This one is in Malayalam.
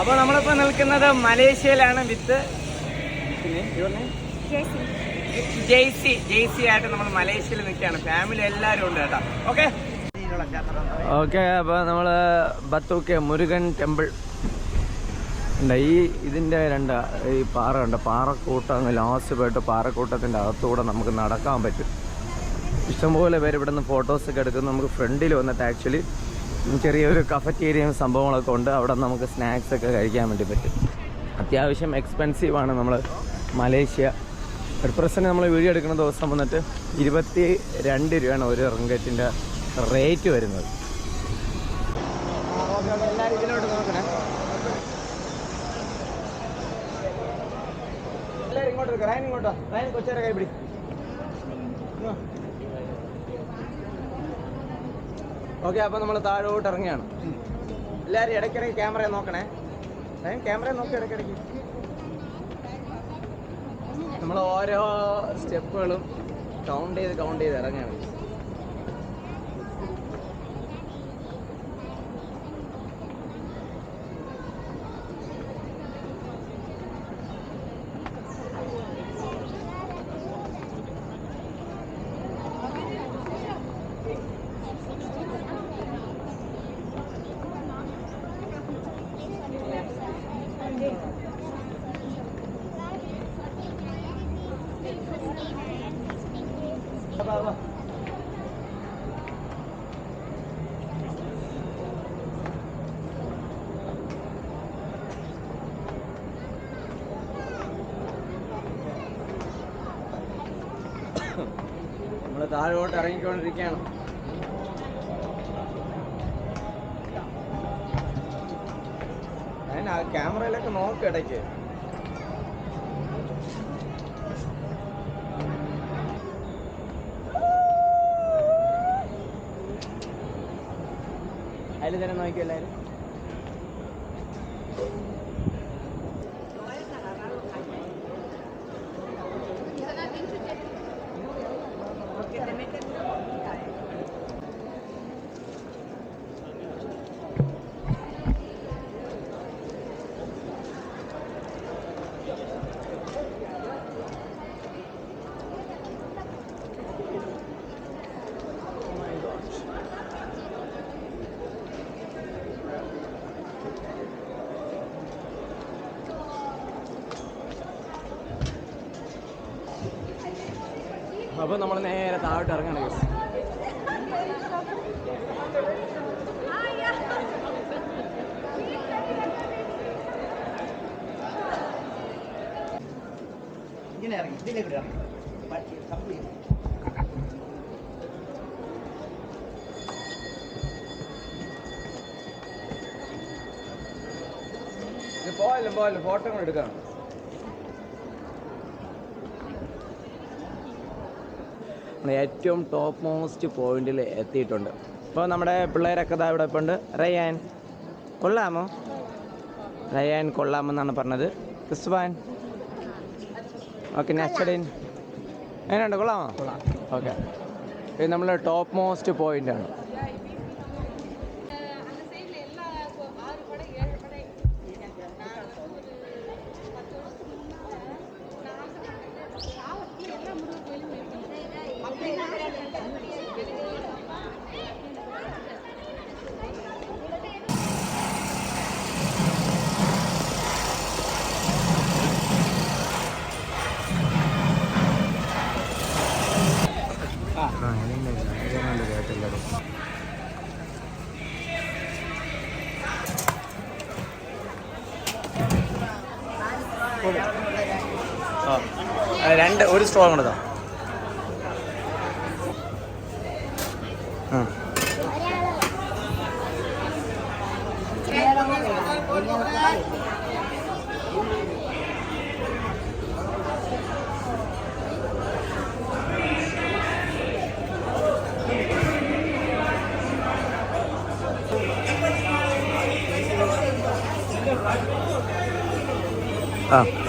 അപ്പോൾ നമ്മളിപ്പോൾ നിൽക്കുന്നത് മലേഷ്യയിലാണ് വിത്ത്. ജെയ്സി ജെയ്സി ആയിട്ട് നമ്മൾ മലേഷ്യയിൽ നിൽക്കുകയാണ്. ഫാമിലി എല്ലാവരും ഉണ്ട് കേട്ടോ. ഓക്കെ ഓക്കെ അപ്പോൾ നമ്മൾ ബത്തൂക്കെ മുരുകൻ ടെമ്പിൾ. ഉണ്ട് ഈ ഇതിന്റെ രണ്ട് ഈ പാറ ഉണ്ട് പാറക്കൂട്ടം ലാസ്റ്റ് പോയിട്ട് പാറക്കൂട്ടത്തിന്റെ അകത്തൂടെ നമുക്ക് നടക്കാൻ പറ്റും. ഇഷ്ടംപോലെ പേര് ഇവിടെ നിന്ന് ഫോട്ടോസൊക്കെ എടുക്കുന്നു. നമുക്ക് ഫ്രണ്ടിൽ വന്നിട്ട് ആക്ച്വലി ചെറിയൊരു കഫറ്റേരിയയും സംഭവങ്ങളൊക്കെ ഉണ്ട്. അവിടെ നമുക്ക് സ്നാക്സ് ഒക്കെ കഴിക്കാൻ വേണ്ടി പറ്റും. അത്യാവശ്യം എക്സ്പെൻസീവാണ് നമ്മൾ മലേഷ്യ. ഒരു പ്രസന്റ് നമ്മൾ വീഡിയോ എടുക്കുന്ന ദിവസം വന്നിട്ട് ഇരുപത്തി രണ്ട് രൂപയാണ് ഒരു റിങ്കറ്റിന്റെ റേറ്റ് വരുന്നത്. ഇങ്ങോട്ട് ഇങ്ങോട്ടോ കൊച്ചേരെ കൈപിടി ഓക്കെ അപ്പോൾ നമ്മൾ താഴോട്ട് ഇറങ്ങിയാണ് എല്ലാവരും ഇടയ്ക്കിടയ്ക്ക് ക്യാമറ നോക്കണേ. റയൻ ക്യാമറ നോക്കി ഇടയ്ക്കിടയ്ക്ക്. നമ്മൾ ഓരോ സ്റ്റെപ്പുകളും കൗണ്ട് ചെയ്ത് കൗണ്ട് ചെയ്ത് ഇറങ്ങുകയാണ്. നമ്മൾ താഴോട്ട് ഇറങ്ങിക്കൊണ്ടിരിക്കുകയാണ്. ആ ക്യാമറയിലൊക്കെ നോക്ക് ഇടയ്ക്ക്. അതിൽ തന്നെ നോക്കിയോ അപ്പോൾ നമ്മൾ നേരെ താഴോട്ട് ഇറങ്ങണം കേസ് ഇങ്ങനെ ഇറങ്ങി ഇതിലേക്ക് ഇറങ്ങി. പോയല്ലോ പോയല്ലോ ഫോട്ടോ കൂടെ എടുക്കാം ഏറ്റവും ടോപ്പ് മോസ്റ്റ് പോയിന്റിൽ എത്തിയിട്ടുണ്ട്. ഇപ്പോൾ നമ്മുടെ പിള്ളേരൊക്കെ ഇതാ ഇവിടെ ഇപ്പോൾ ഉണ്ട് റയാൻ കൊള്ളാമോ? റയാൻ കൊള്ളാമെന്നാണ് പറഞ്ഞത്. ക്രിസ്വാൻ. ഓക്കെ നച്ചഡിൻ എങ്ങനെയുണ്ട്? കൊള്ളാമോ? ഓക്കെ. ഇത് നമ്മൾ ടോപ്പ് മോസ്റ്റ് പോയിന്റാണ് രണ്ട് ഒരു സ്ട്രോ കൊടുത്താ ആ. 啊。